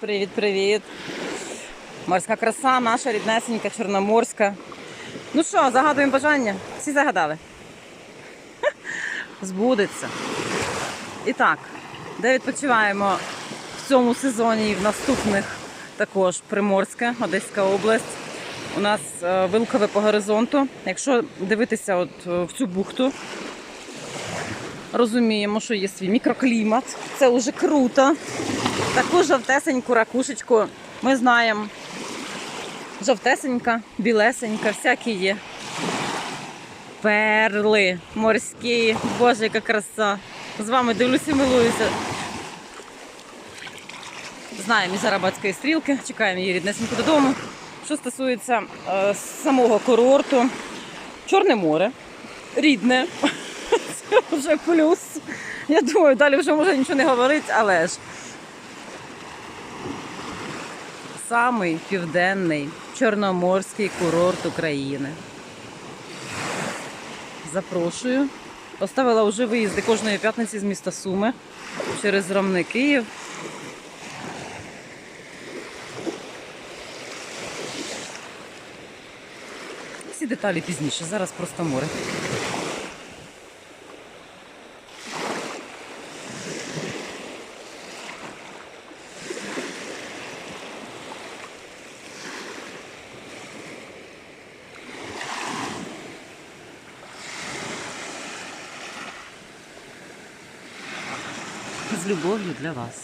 Привіт-привіт. Морська краса, наша ріднесенька, чорноморська. Ну що, загадуємо бажання? Всі загадали. Збудеться. І так, де відпочиваємо в цьому сезоні і в наступних також Приморська, Одеська область. У нас е, вилкове по горизонту. Якщо дивитися от е, в цю бухту, розуміємо, що є свій мікроклімат. Це вже круто. Таку жовтесеньку ракушечку ми знаємо. Жовтесенька, білесенька, всякі є. Перли морські. Боже, яка краса. З вами дивлюся, милуюся. Знаємо із Арабатської стрілки, чекаємо її ріднесеньку додому. Що стосується е, самого курорту, Чорне море, рідне. Це вже плюс. Я думаю, далі вже може нічого не говорити, але ж. Самий південний чорноморський курорт України. Запрошую. Поставила вже виїзди кожної п'ятниці з міста Суми через Ромни Київ. Всі деталі пізніше. Зараз просто море. З любов'ю для вас.